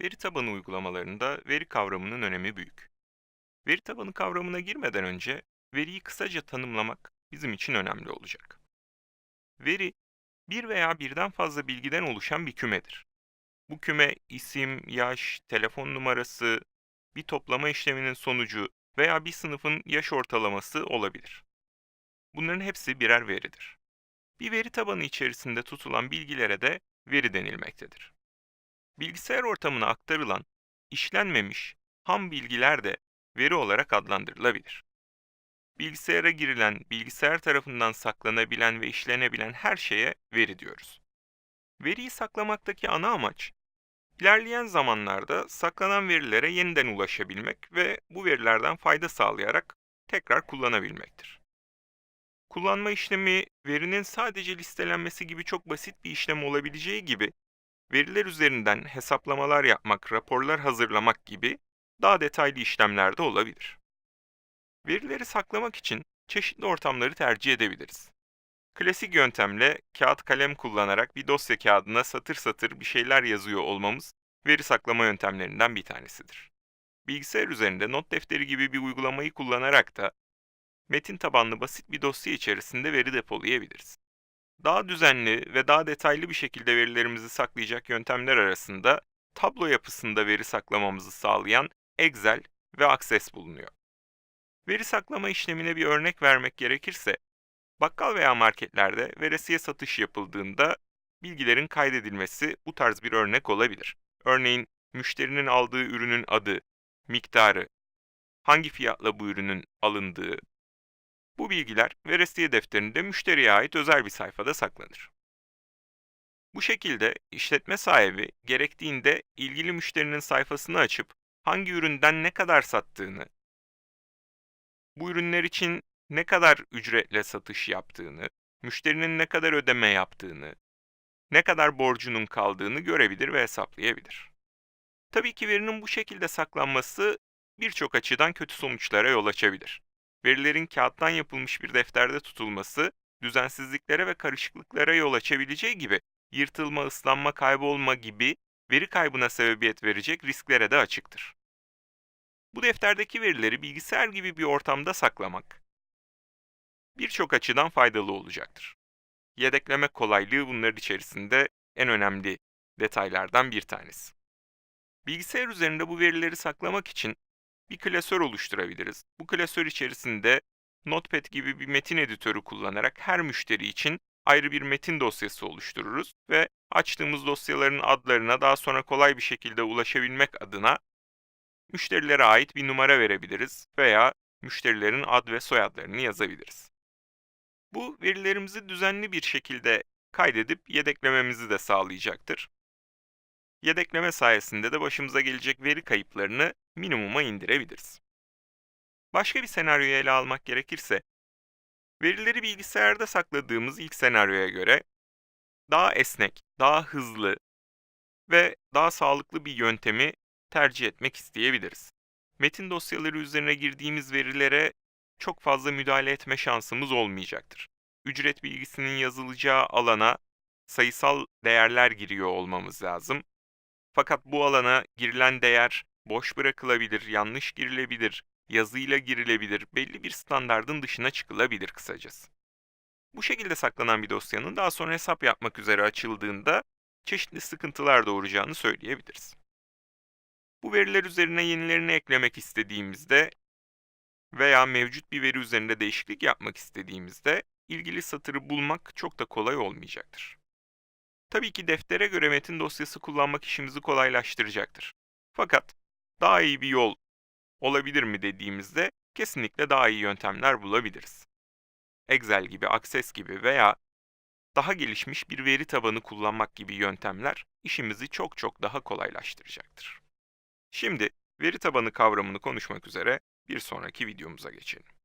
Veri tabanı uygulamalarında veri kavramının önemi büyük. Veri tabanı kavramına girmeden önce veriyi kısaca tanımlamak bizim için önemli olacak. Veri, bir veya birden fazla bilgiden oluşan bir kümedir. Bu küme isim, yaş, telefon numarası, bir toplama işleminin sonucu veya bir sınıfın yaş ortalaması olabilir. Bunların hepsi birer veridir. Bir veri tabanı içerisinde tutulan bilgilere de veri denilmektedir. Bilgisayar ortamına aktarılan, işlenmemiş ham bilgiler de veri olarak adlandırılabilir. Bilgisayara girilen, bilgisayar tarafından saklanabilen ve işlenebilen her şeye veri diyoruz. Veriyi saklamaktaki ana amaç, ilerleyen zamanlarda saklanan verilere yeniden ulaşabilmek ve bu verilerden fayda sağlayarak tekrar kullanabilmektir. Kullanma işlemi verinin sadece listelenmesi gibi çok basit bir işlem olabileceği gibi veriler üzerinden hesaplamalar yapmak, raporlar hazırlamak gibi daha detaylı işlemler de olabilir. Verileri saklamak için çeşitli ortamları tercih edebiliriz. Klasik yöntemle kağıt kalem kullanarak bir dosya kağıdına satır satır bir şeyler yazıyor olmamız veri saklama yöntemlerinden bir tanesidir. Bilgisayar üzerinde not defteri gibi bir uygulamayı kullanarak da metin tabanlı basit bir dosya içerisinde veri depolayabiliriz. Daha düzenli ve daha detaylı bir şekilde verilerimizi saklayacak yöntemler arasında tablo yapısında veri saklamamızı sağlayan Excel ve Access bulunuyor. Veri saklama işlemine bir örnek vermek gerekirse, bakkal veya marketlerde veresiye satış yapıldığında bilgilerin kaydedilmesi bu tarz bir örnek olabilir. Örneğin müşterinin aldığı ürünün adı, miktarı, hangi fiyatla bu ürünün alındığı, bu bilgiler veresiye defterinde müşteriye ait özel bir sayfada saklanır. Bu şekilde işletme sahibi gerektiğinde ilgili müşterinin sayfasını açıp hangi üründen ne kadar sattığını, bu ürünler için ne kadar ücretle satış yaptığını, müşterinin ne kadar ödeme yaptığını, ne kadar borcunun kaldığını görebilir ve hesaplayabilir. Tabii ki verinin bu şekilde saklanması birçok açıdan kötü sonuçlara yol açabilir. Verilerin kağıttan yapılmış bir defterde tutulması, düzensizliklere ve karışıklıklara yol açabileceği gibi yırtılma, ıslanma, kaybolma gibi veri kaybına sebebiyet verecek risklere de açıktır. Bu defterdeki verileri bilgisayar gibi bir ortamda saklamak birçok açıdan faydalı olacaktır. Yedekleme kolaylığı bunların içerisinde en önemli detaylardan bir tanesi. Bilgisayar üzerinde bu verileri saklamak için bir klasör oluşturabiliriz. Bu klasör içerisinde Notepad gibi bir metin editörü kullanarak her müşteri için ayrı bir metin dosyası oluştururuz ve açtığımız dosyaların adlarına daha sonra kolay bir şekilde ulaşabilmek adına müşterilere ait bir numara verebiliriz veya müşterilerin ad ve soyadlarını yazabiliriz. Bu verilerimizi düzenli bir şekilde kaydedip yedeklememizi de sağlayacaktır. Yedekleme sayesinde de başımıza gelecek veri kayıplarını minimuma indirebiliriz. Başka bir senaryoyu ele almak gerekirse, verileri bilgisayarda sakladığımız ilk senaryoya göre daha esnek, daha hızlı ve daha sağlıklı bir yöntemi tercih etmek isteyebiliriz. Metin dosyaları üzerine girdiğimiz verilere çok fazla müdahale etme şansımız olmayacaktır. Ücret bilgisinin yazılacağı alana sayısal değerler giriyor olmamız lazım. Fakat bu alana girilen değer boş bırakılabilir, yanlış girilebilir, yazıyla girilebilir, belli bir standardın dışına çıkılabilir kısacası. Bu şekilde saklanan bir dosyanın daha sonra hesap yapmak üzere açıldığında çeşitli sıkıntılar doğuracağını söyleyebiliriz. Bu veriler üzerine yenilerini eklemek istediğimizde veya mevcut bir veri üzerinde değişiklik yapmak istediğimizde ilgili satırı bulmak çok da kolay olmayacaktır. Tabii ki deftere göre metin dosyası kullanmak işimizi kolaylaştıracaktır. Fakat daha iyi bir yol olabilir mi dediğimizde kesinlikle daha iyi yöntemler bulabiliriz. Excel gibi, Access gibi veya daha gelişmiş bir veri tabanı kullanmak gibi yöntemler işimizi çok çok daha kolaylaştıracaktır. Şimdi veri tabanı kavramını konuşmak üzere bir sonraki videomuza geçelim.